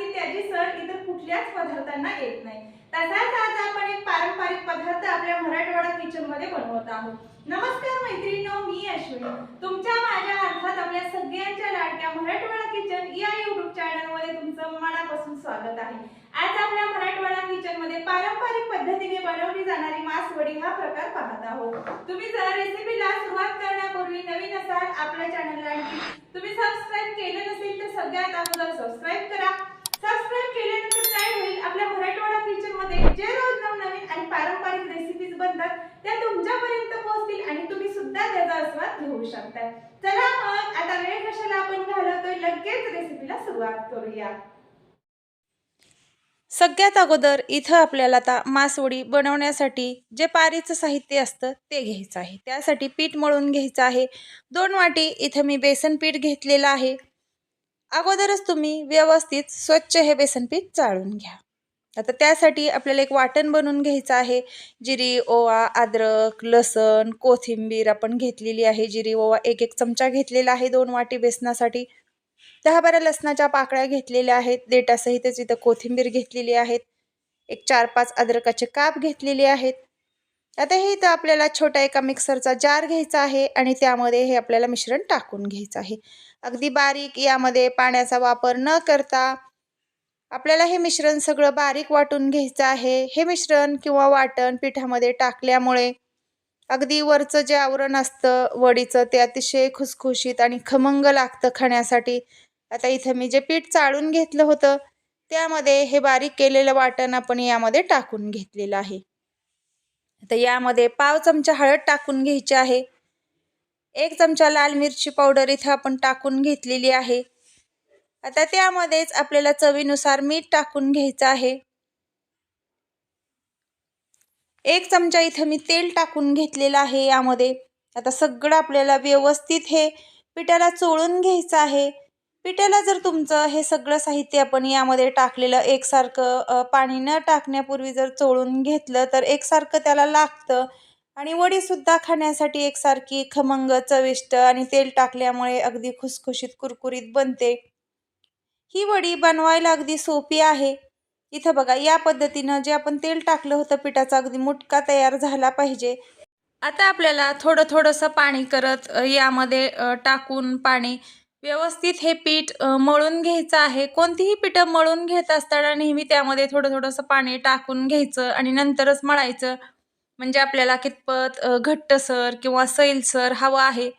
की त्याची सर इतर कुठल्याच पदार्थांना येत नाही. तसाच आज आपण एक पारंपरिक पदार्थ आपल्या मराठवाडा किचनमध्ये बनवत आहोत. नमस्कार मैत्रिणींनो मी अश्विनी. तुमच्या माझ्या अर्थात आपल्या सगळ्यांच्या लाडक्या मराठवाडा किचन या युट्यूब चॅनलमध्ये तुमचं मनापासून स्वागत आहे. आज आपल्या मराठवाडा किचनमध्ये पारंपरिक पद्धतीने बनवली जाणारी मासवडी हा प्रकार पाहत आहोत. तुम्ही जर रेसिपीला सुरुवात करण्यापूर्वी नवीन असाल आपल्या चॅनलला तुम्ही सबस्क्राईब केलं नसेल तर सगळ्यात अगोदर सबस्क्राईब करा. सबस्क्राईब केल्यानंतर काय होईल. आपल्या मराठवाडा किचनमध्ये जे रोज नवनवीन आणि पारंपरिक रेसिपीज बनतात त्या तुमच्यापर्यंत पोहोचतील आणि तुम्ही सुद्धा त्याचा आस्वाद घेऊ शकता. चला मग आता वेळ कशाला आपण घालवतोय लगेच रेसिपीला सुरुवात करूया. सगळ्यात अगोदर इथं आपल्याला आता मासवडी बनवण्यासाठी जे पारीचं साहित्य असतं ते घ्यायचं आहे. त्यासाठी पीठ मळून घ्यायचं आहे. दोन वाटी इथं मी बेसन पीठ घेतलेलं आहे. अगोदरच तुम्ही व्यवस्थित स्वच्छ हे बेसन पीठ चाळून घ्या. आता त्यासाठी आपल्याला एक वाटण बनवून घ्यायचं आहे. जिरी ओवा अद्रक लसण कोथिंबीर आपण घेतलेली आहे. जिरी ओवा एक एक चमचा घेतलेला आहे दोन वाटी बेसनासाठी. दहा बारा लसणाच्या पाकळ्या घेतलेल्या आहेत. देटासहितच इथं कोथिंबीर घेतलेली आहेत. एक चार पाच अद्रकाचे काप घेतलेले आहेत. आता हे इथं आपल्याला छोटा एका मिक्सरचा जार घ्यायचा आहे आणि त्यामध्ये हे आपल्याला मिश्रण टाकून घ्यायचं आहे. अगदी बारीक यामध्ये पाण्याचा वापर न करता आपल्याला हे मिश्रण सगळं बारीक वाटून घ्यायचं आहे. हे मिश्रण किंवा वाटण पिठामध्ये टाकल्यामुळे अगदी वरचं जे आवरण असतं वडीचं ते अतिशय खुसखुशीत आणि खमंग लागतं खाण्यासाठी. आता इथं मी जे पीठ चाळून घेतलं होतं त्यामध्ये हे बारीक केलेलं वाटण आपण यामध्ये टाकून घेतलेलं आहे. आता यामध्ये पाव चमचा हळद टाकून घ्यायची आहे. एक चमचा लाल मिरची पावडर इथं आपण टाकून घेतलेली आहे. आता त्यामध्येच आपल्याला चवीनुसार मीठ टाकून घ्यायचं आहे. एक चमचा इथं मी तेल टाकून घेतलेलं आहे यामध्ये. आता सगळं आपल्याला व्यवस्थित हे पिठाला चोळून घ्यायचं आहे. पिठाला जर तुमचं हे सगळं साहित्य आपण यामध्ये टाकलेलं एकसारखं पाणी न टाकण्यापूर्वी जर चोळून घेतलं तर एकसारखं त्याला लागतं. आणि वडीसुद्धा खाण्यासाठी एकसारखी खमंग चविष्ट आणि तेल टाकल्यामुळे अगदी खुसखुशीत कुरकुरीत बनते. ही वडी बनवायला अगदी सोपी आहे. इथं बघा या पद्धतीनं जे आपण तेल टाकलं होतं पिठाचा अगदी मुटका तयार झाला पाहिजे. आता आपल्याला थोडं थोडंसं पाणी करत यामध्ये टाकून पाणी व्यवस्थित हे पीठ मळून घ्यायचं आहे. कोणतीही पिठं मळून घेत असताना नेहमी त्यामध्ये थोडं थोडंसं पाणी टाकून घ्यायचं आणि नंतरच मळायचं. म्हणजे आपल्याला कितपत घट्टसर किंवा सैलसर हवं आहे.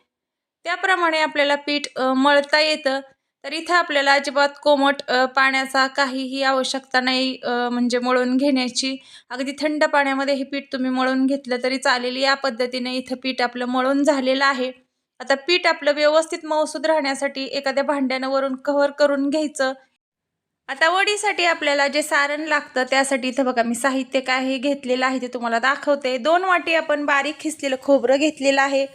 त्याप्रमाणे आपल्याला पीठ मळता येतं. तर इथं आपल्याला अजिबात कोमट पाण्याचा काहीही आवश्यकता नाही म्हणजे मळून घेण्याची. अगदी थंड पाण्यामध्ये हे पीठ तुम्ही मळून घेतलं तरी चालेल. या पद्धतीने इथं पीठ आपलं मळून झालेलं आहे. आता पीठ आपलं व्यवस्थित मौसूद राहण्यासाठी एखाद्या भांड्यानं वरून कव्हर करून घ्यायचं. आता वडीसाठी आपल्याला जे सारण लागतं त्यासाठी इथं बघा मी साहित्य काय हे घेतलेलं आहे ते तुम्हाला दाखवते. दोन वाटी आपण बारीक खिसलेलं खोबरं घेतलेलं आहे.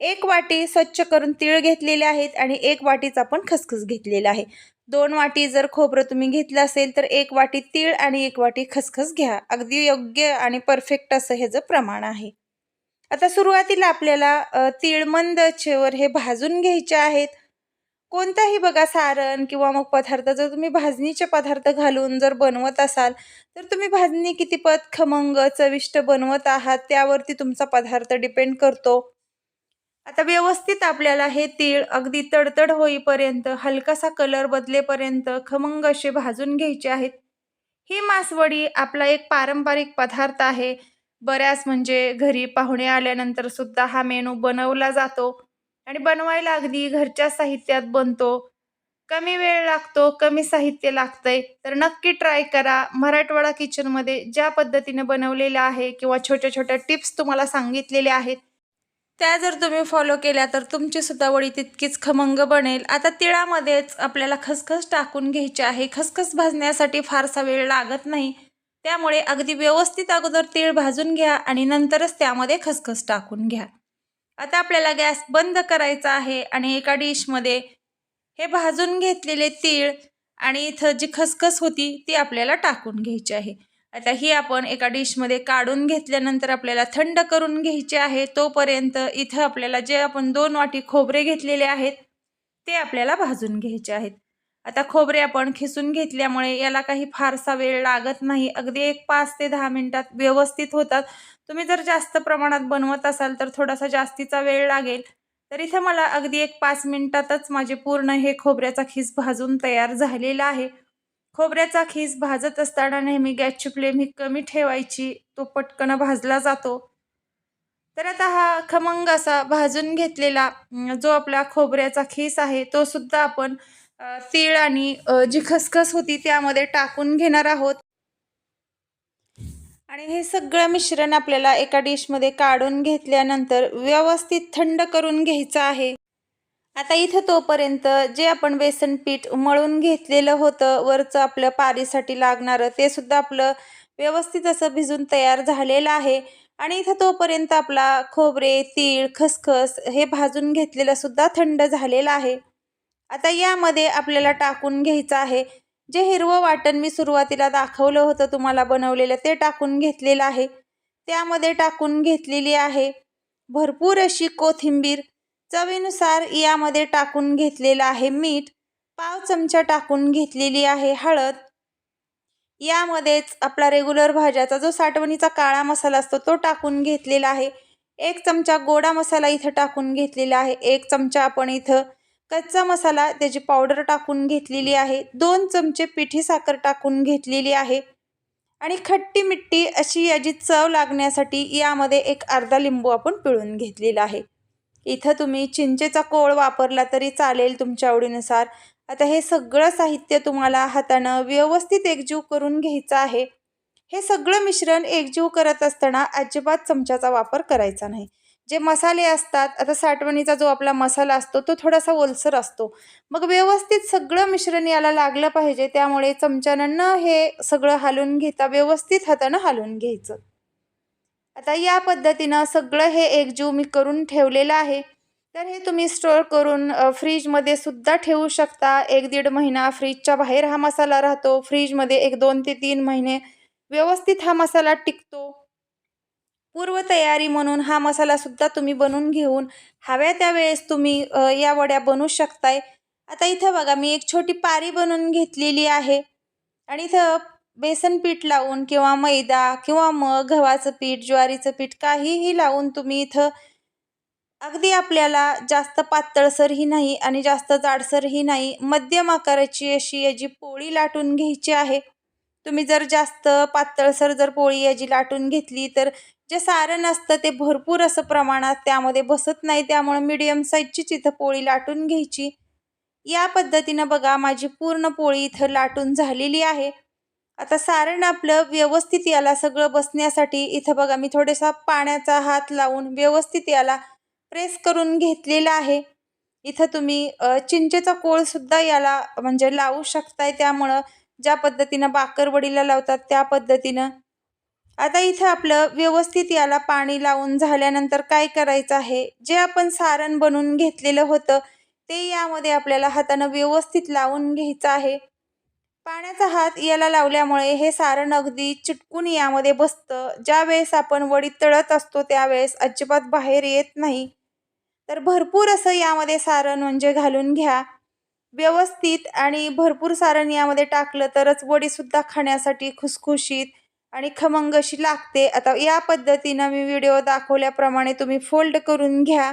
एक वाटी स्वच्छ करून तीळ घेतलेले आहेत आणि एक वाटीच आपण खसखस घेतलेलं आहे. दोन वाटी जर खोबरं तुम्ही घेतलं असेल तर एक वाटी तीळ आणि एक वाटी खसखस घ्या. अगदी योग्य आणि परफेक्ट असं ह्याचं प्रमाण आहे. आता सुरुवातीला आपल्याला तीळ मंद चेवर हे भाजून घ्यायचे आहेत. कोणताही बघा सारण किंवा मग पदार्थ जर तुम्ही भाजणीचे पदार्थ घालून जर बनवत असाल तर तुम्ही भाजणी किती पद खमंग चविष्ट बनवत आहात त्यावरती तुमचा पदार्थ डिपेंड करतो. आता व्यवस्थित आपल्याला हे तीळ अगदी तडतड होईपर्यंत हलकासा कलर बदलेपर्यंत खमंग असे भाजून घ्यायचे आहेत. ही मासवडी आपला एक पारंपरिक पदार्थ आहे. बऱ्याच म्हणजे घरी पाहुणे आल्यानंतर सुद्धा हा मेनू बनवला जातो. आणि बनवायला अगदी घरच्या साहित्यात बनतो. कमी वेळ लागतो कमी साहित्य लागतंय. तर नक्की ट्राय करा. मराठवाडा किचनमध्ये ज्या पद्धतीने बनवलेलं आहे किंवा छोट्या छोट्या टिप्स तुम्हाला सांगितलेल्या आहेत त्या जर तुम्ही फॉलो केल्या तर तुमची सुद्धा वडी तितकीच खमंग बनेल. आता तिळामध्येच आपल्याला खसखस टाकून घ्यायची आहे. खसखस भाजण्यासाठी फारसा वेळ लागत नाही. त्यामुळे अगदी व्यवस्थित अगोदर तीळ भाजून घ्या आणि नंतरच त्यामध्ये खसखस टाकून घ्या. आता आपल्याला गॅस बंद करायचा आहे आणि एका डिशमध्ये हे भाजून घेतलेले तीळ आणि इथं जी खसखस होती ती आपल्याला टाकून घ्यायची आहे. आता ही आपण एका डिशमध्ये काढून घेतल्यानंतर आपल्याला थंड करून घ्यायची आहे. तोपर्यंत इथं आपल्याला जे आपण दोन वाटी खोबरे घेतलेले आहेत ते आपल्याला भाजून घ्यायचे आहेत. आता खोबरे आपण खिसून घेतल्यामुळे याला काही फारसा वेळ लागत नाही. अगदी एक पाच ते दहा मिनिटात व्यवस्थित होतात. तुम्ही जर जास्त प्रमाणात बनवत असाल तर थोडासा जास्तीचा वेळ लागेल. तर इथे मला अगदी एक पाच मिनिटातच माझे पूर्ण हे खोबऱ्याचा खीस भाजून तयार झालेला आहे. खोबऱ्याचा खीस भाजत असताना नेहमी गॅसची फ्लेम ही कमी ठेवायची. तो पटकन भाजला जातो. तर आता हा खमंग असा भाजून घेतलेला जो आपला खोबऱ्याचा खीस आहे तो सुद्धा आपण तीळ आणि जी खसखस होती त्यामध्ये टाकून घेणार आहोत. आणि हे सगळं मिश्रण आपल्याला एका डिशमध्ये काढून घेतल्यानंतर व्यवस्थित थंड करून घ्यायचं आहे. आता इथं तोपर्यंत जे आपण बेसन पीठ मळून घेतलेलं होतं वरचं आपलं पारीसाठी लागणारं ते सुद्धा आपलं व्यवस्थित असं भिजून तयार झालेलं आहे. आणि इथं तोपर्यंत आपला खोबरे तीळ खसखस हे भाजून घेतलेलं सुद्धा थंड झालेलं आहे. आता यामध्ये आपल्याला टाकून घ्यायचं आहे. जे हिरवं वाटण मी सुरुवातीला दाखवलं होतं तुम्हाला बनवलेलं ते टाकून घेतलेलं आहे. त्यामध्ये टाकून घेतलेली आहे भरपूर अशी कोथिंबीर. चवीनुसार यामध्ये टाकून घेतलेलं आहे मीठ. पाव चमचा टाकून घेतलेली आहे हळद. यामध्येच आपला रेग्युलर भाज्याचा जो साठवणीचा काळा मसाला असतो तो टाकून घेतलेला आहे. एक चमचा गोडा मसाला इथं टाकून घेतलेला आहे. एक चमचा आपण इथं कच्चा मसाला त्याची पावडर टाकून घेतलेली आहे. दोन चमचे पिठी साखर टाकून घेतलेली आहे. आणि खट्टी मिट्टी अशी याची चव लागण्यासाठी यामध्ये एक अर्धा लिंबू आपण पिळून घेतलेला आहे. इथं तुम्ही चिंचेचा कोळ वापरला तरी चालेल तुमच्या आवडीनुसार. आता हे सगळं साहित्य तुम्हाला हातानं व्यवस्थित एकजीव करून घ्यायचं आहे. हे सगळं मिश्रण एकजीव करत असताना अजिबात चमच्याचा वापर करायचा नाही. जे मसाले असतात आता साठवणीचा जो आपला मसाला असतो तो थोडासा ओलसर असतो. मग व्यवस्थित सगळं मिश्रण याला लागलं पाहिजे त्यामुळे चमच्यानं हे सगळं हालून घेता व्यवस्थित हातानं हालून घ्यायचं. आता या पद्धतीनं सगळं हे एकजीव मी करून ठेवलेलं आहे. तर हे तुम्ही स्टोअर करून फ्रीजमध्ये सुद्धा ठेवू शकता. एक दीड महिना फ्रीजच्या बाहेर हा मसाला राहतो. फ्रीजमध्ये एक दोन ते तीन महिने व्यवस्थित हा मसाला टिकतो. पूर्वतयारी म्हणून हा मसालासुद्धा तुम्ही बनवून घेऊन हव्या त्यावेळेस तुम्ही या वड्या बनवू शकताय. आता इथं बघा मी एक छोटी पारी बनवून घेतलेली आहे. आणि इथं बेसन पीठ लावून किंवा मैदा किंवा मग गव्हाचं पीठ ज्वारीचं पीठ काहीही लावून तुम्ही इथं अगदी आपल्याला जास्त पातळसरही नाही आणि जास्त जाडसरही नाही मध्यम आकाराची अशी याची पोळी लाटून घ्यायची आहे. तुम्ही जर जास्त पातळसर जर पोळी याची लाटून घेतली तर जे सारण असतं ते भरपूर असं प्रमाणात त्यामध्ये बसत नाही त्यामुळं मीडियम साईजचीच इथं पोळी लाटून घ्यायची. या पद्धतीनं बघा माझी पूर्ण पोळी इथं लाटून झालेली आहे. आता सारण आपलं व्यवस्थित याला सगळं बसण्यासाठी इथं बघा मी थोडासा पाण्याचा हात लावून व्यवस्थित याला प्रेस करून घेतलेला आहे. इथं तुम्ही चिंचेचा कोळसुद्धा याला म्हणजे लावू शकताय त्यामुळं ज्या पद्धतीनं बाकरवडीला लावतात त्या पद्धतीनं आता इथं आपलं व्यवस्थित याला पाणी लावून झाल्यानंतर काय करायचं आहे? जे आपण सारण बनवून घेतलेलं होतं ते यामध्ये आपल्याला हातानं व्यवस्थित लावून घ्यायचं आहे. पाण्याचा हात याला लावल्यामुळे हे सारण अगदी चिटकून यामध्ये बसतं. ज्या वेळेस आपण वडी तळत असतो त्यावेळेस अजिबात बाहेर येत नाही. तर भरपूर असं यामध्ये सारण म्हणजे घालून घ्या. व्यवस्थित आणि भरपूर सारण यामध्ये टाकलं तरच वडीसुद्धा खाण्यासाठी खुसखुशीत आणि खमंग अशी लागते. आता या पद्धतीनं मी व्हिडिओ दाखवल्याप्रमाणे तुम्ही फोल्ड करून घ्या.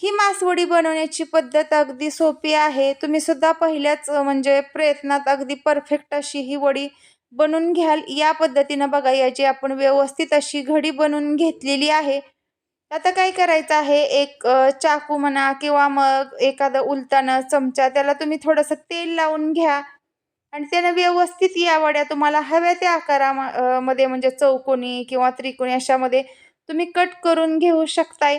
ही मासवडी बनवण्याची पद्धत अगदी सोपी आहे. तुम्ही सुद्धा पहिल्याच म्हणजे प्रयत्नात अगदी परफेक्ट अशी ही वडी बनवून घ्याल. या पद्धतीनं बघा याची आपण व्यवस्थित अशी घडी बनवून घेतलेली आहे. आता काय करायचं आहे? एक चाकू म्हणा किंवा मग एखादं उलटानं चमचा त्याला तुम्ही थोडंसं तेल लावून घ्या. आणि त्यानं व्यवस्थित या वड्या तुम्हाला हव्या त्या आकारामध्ये म्हणजे चौकोनी किंवा त्रिकोणी अशामध्ये तुम्ही कट करून घेऊ शकताय.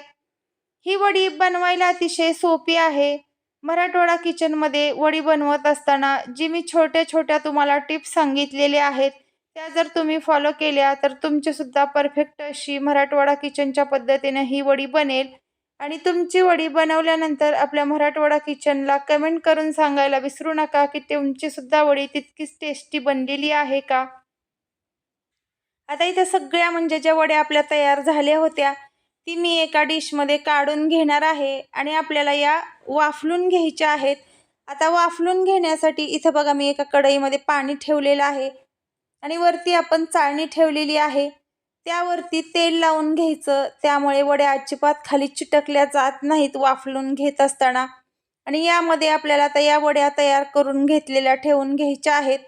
ही वडी बनवायला अतिशय सोपी आहे. मराठवाडा किचनमध्ये वडी बनवत असताना जी मी छोट्या छोट्या तुम्हाला टिप्स सांगितलेल्या आहेत त्या जर तुम्ही फॉलो केल्या तर तुमचीसुद्धा परफेक्ट अशी मराठवाडा किचनच्या पद्धतीने ही वडी बनेल. आणि तुमची वडी बनवल्यानंतर आपल्या मराठवाडा किचनला कमेंट करून सांगायला विसरू नका की तुमचीसुद्धा वडी तितकीच टेस्टी बनलेली आहे का? आता इथे सगळ्या म्हणजे ज्या वड्या आपल्या तयार झाल्या होत्या ती मी एका डिशमध्ये काढून घेणार आहे आणि आपल्याला या वाफलून घ्यायच्या आहेत. आता वाफलून घेण्यासाठी इथं बघा मी एका कढईमध्ये पाणी ठेवलेलं आहे आणि वरती आपण चाळणी ठेवलेली आहे. त्यावरती तेल लावून घ्यायचं. त्यामुळे वड्या अजिबात खाली चिटकल्या जात नाहीत वाफलून घेत असताना. आणि यामध्ये आपल्याला आता या वड्या तयार करून घेतलेल्या ठेवून घ्यायच्या आहेत.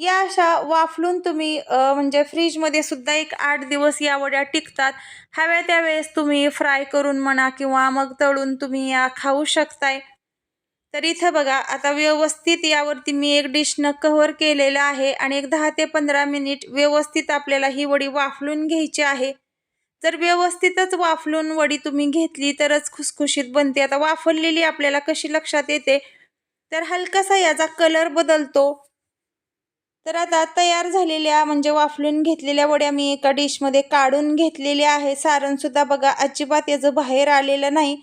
या अशा वाफलून तुम्ही म्हणजे फ्रीजमध्ये सुद्धा एक आठ दिवस या वड्या टिकतात. हव्या त्यावेळेस तुम्ही फ्राय करून म्हणा किंवा मग तळून तुम्ही या खाऊ शकताय. तर इथं बघा आता व्यवस्थित यावरती मी एक डिशनं कव्हर केलेलं आहे आणि एक दहा ते पंधरा मिनिट व्यवस्थित आपल्याला ही वडी वाफलून घ्यायची आहे. जर व्यवस्थितच वाफलून वडी तुम्ही घेतली तरच खुसखुशीत बनते. आता वाफललेली आपल्याला कशी लक्षात येते? तर हलकासा याचा कलर बदलतो. तर आता तयार झालेल्या म्हणजे वाफलून घेतलेल्या वड्या मी एका डिशमध्ये काढून घेतलेल्या आहे सारणसुद्धा बघा अजिबात याचं बाहेर आलेलं नाही.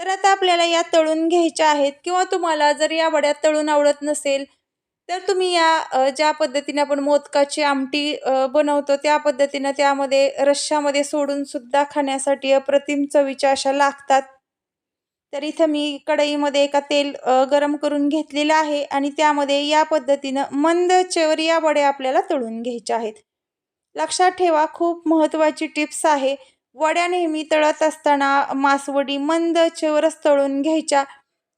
तर आता आपल्याला या तळून घ्यायच्या आहेत किंवा तुम्हाला जर या वड्या तळून आवडत नसेल तर तुम्ही या ज्या पद्धतीने आपण मोदकाची आमटी बनवतो त्या पद्धतीनं त्यामध्ये रश्श्यामध्ये सोडून सुद्धा खाण्यासाठी अप्रतिम चवीच्या अशा लागतात. तर इथं मी कढईमध्ये एका तेल गरम करून घेतलेलं आहे आणि त्यामध्ये या पद्धतीनं मंद चेवर या वड्या आपल्याला तळून घ्यायच्या आहेत. लक्षात ठेवा खूप महत्त्वाची टिप्स आहे. वड्या नेहमी तळत असताना मासवडी मंद चेवरच तळून घ्यायच्या.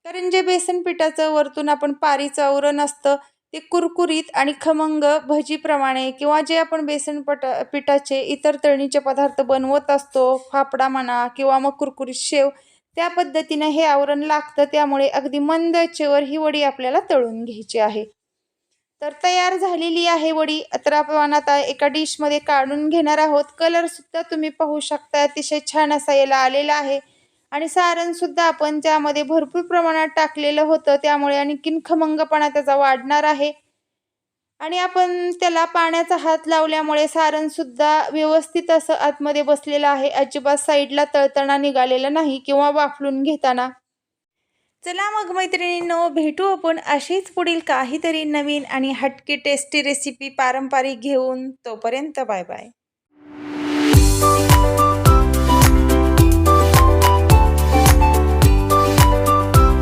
कारण जे बेसन पिठाचं वरतून आपण पारीचं आवरण असतं. ते कुरकुरीत आणि खमंग भजीप्रमाणे किंवा जे आपण बेसन पट पिठाचे इतर तळणीचे पदार्थ बनवत असतो फाफडा म्हणा किंवा मग कुरकुरीत शेव त्या पद्धतीनं हे आवरण लागतं. त्यामुळे अगदी मंद चेवर ही वडी आपल्याला तळून घ्यायची आहे. तर तयार झालेली आहे वडी. तर आपण आता एका डिशमध्ये काढून घेणार आहोत. कलरसुद्धा तुम्ही पाहू शकता. अतिशय छान असा याला आलेला आहे. आणि सारणसुद्धा आपण ज्यामध्ये भरपूर प्रमाणात टाकलेलं होतं त्यामुळे आणखीन खमंगपणा त्याचा वाढणार आहे. आणि आपण त्याला पाण्याचा हात लावल्यामुळे सारणसुद्धा व्यवस्थित असं आतमध्ये बसलेलं आहे. अजिबात साईडला तळताना निघालेलं नाही किंवा वाफलून घेताना. चला मग मैत्रिणींनो भेटू आपण अशीच पुढील काहीतरी नवीन आणि हटके टेस्टी रेसिपी पारंपरिक घेऊन. तोपर्यंत बाय बाय.